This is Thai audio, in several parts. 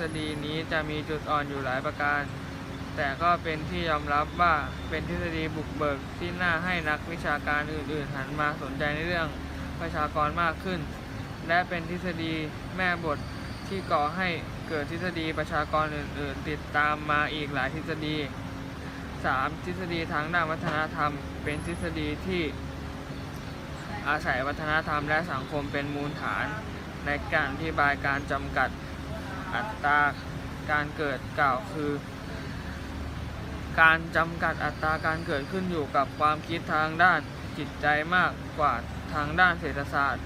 ษฎีนี้จะมีจุดอ่อนอยู่หลายประการ แต่ก็เป็นที่ยอมรับว่าเป็นทฤษฎีบุกเบิกที่น่าให้นักวิชาการอื่นๆ หันมาสนใจในเรื่องประชากรมากขึ้น และเป็นทฤษฎีแม่บทที่ก่อให้เกิดทฤษฎีประชากรอื่น ๆ ติดตามมาอีกหลายทฤษฎี 3. ทฤษฎีทางด้านวัฒนธรรม เป็นทฤษฎีที่อาศัยวัฒนธรรมและสังคมเป็นมูลฐาน ในการอธิบายการจำกัด อัตราการเกิดกล่าวคือ การจำกัดอัตราการเกิดขึ้นอยู่กับความคิดทางด้านจิตใจมากกว่าทางด้านเศรษฐศาสตร์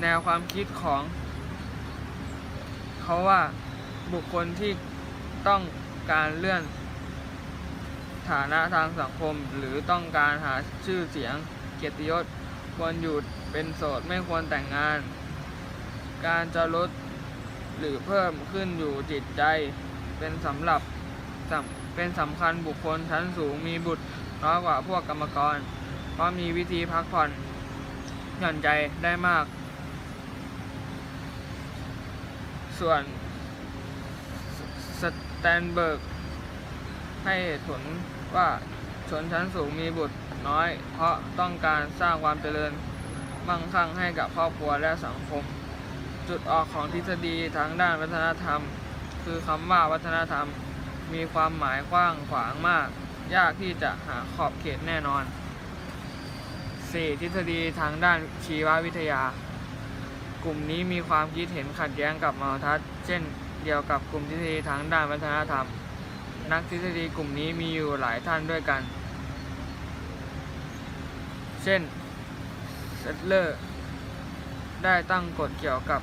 แนวความคิดของ เขาว่าบุคคลที่ต้องการเลื่อนฐานะทางสังคมหรือต้องการหาชื่อเสียงเกียรติยศควรอยู่เป็นโสดไม่ควรแต่งงาน การจะลดหรือเพิ่มขึ้นอยู่จิตใจ เป็นสำหรับเป็นสำคัญบุคคลชั้นสูงมีบุตรน้อยกว่าพวกกรรมกร เพราะมีวิธีพักผ่อนหย่อนใจได้มาก ส่วนสแตนเบิร์กให้เหตุผลว่าชนชั้นสูงมีบุตรน้อย เพราะต้องการสร้างความเจริญมั่งคั่งให้กับครอบครัวและสังคม จุดออกของทฤษฎีทางด้านวัฒนธรรม คือคำว่าวัฒนธรรม มีความหมายกว้างขวางมาก ยากที่จะหาขอบเขตแน่นอน 4. ทฤษฎีทางด้านชีววิทยา กลุ่มนี้มีความคิดเห็นขัดแย้งกับมนุทัศน์เช่นเดียวกับกลุ่มทฤษฎีทางด้านวัฒนธรรม นักทฤษฎีกลุ่มนี้มีอยู่หลายท่านด้วยกัน เช่นเซตเลอร์ ได้ตั้งกฎเกี่ยวกับ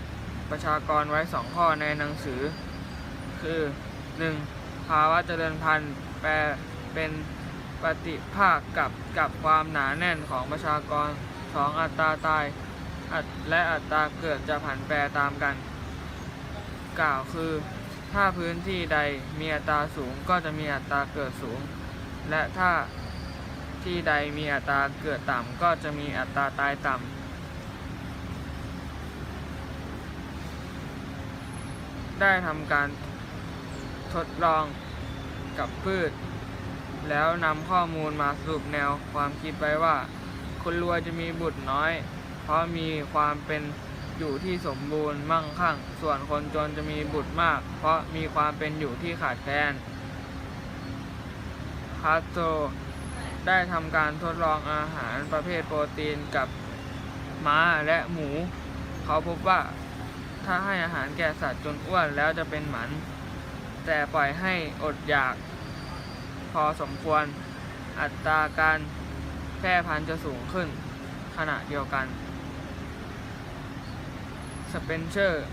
ประชากรไว้สองข้อในหนังสือ คือ 1. ภาวะเจริญพันธุ์แปลเป็นปฏิภาคกับกับความหนาแน่นของประชากร 2. อัตราตายและอัตราเกิดจะผันแปรตามกัน กล่าวคือ ถ้าพื้นที่ใดมีอัตราสูงก็จะมีอัตราเกิดสูง และถ้าที่ใดมีอัตราเกิดต่ำก็จะมีอัตราตายต่ำ ได้ทำการทดลองกับพืช แล้วนำข้อมูลมาสรุปแนวความคิดไว้ว่า คนรวยจะมีบุตรน้อย เพราะมีความเป็นอยู่ที่สมบูรณ์มั่งคั่ง ส่วนคนจนจะมีบุตรมาก เพราะมีความเป็นอยู่ที่ขาดแคลนคาสโตได้ทำการทดลองอาหารประเภทโปรตีนกับม้าและหมู เขาพบว่า ถ้าให้อาหารแก่สัตว์จนอ้วนแล้วจะเป็นหมัน แต่ปล่อยให้อดอยากพอสมควร อัตราการแพร่พันธุ์จะสูงขึ้นขณะเดียวกันสเปนเชอร์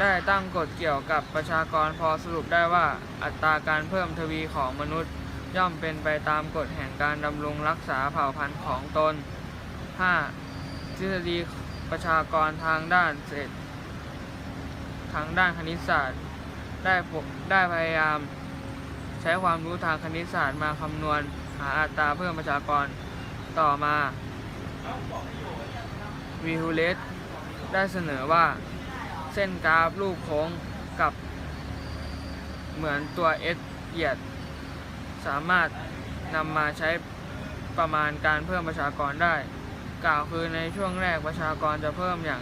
ได้ตั้งกฎเกี่ยวกับประชากรพอสรุปได้ว่าอัตราการเพิ่มทวีของมนุษย์ย่อมเป็นไปตามกฎแห่งการดำรงรักษาเผ่าพันธุ์ของตน 5. ทฤษฎีประชากรทางด้านเศรษฐ ทางด้านคณิตศาสตร์ ได้พบได้พยายาม ใช้ความรู้ทางคณิตศาสตร์มาคำนวณหาอัตราเพิ่มประชากรต่อมาวิฮูเลสได้เสนอว่าเส้นกราฟรูปโค้งกับเหมือนตัว S เหยียด สามารถนำมาใช้ประมาณการเพิ่มประชากรได้ กล่าวคือในช่วงแรกประชากรจะเพิ่มอย่าง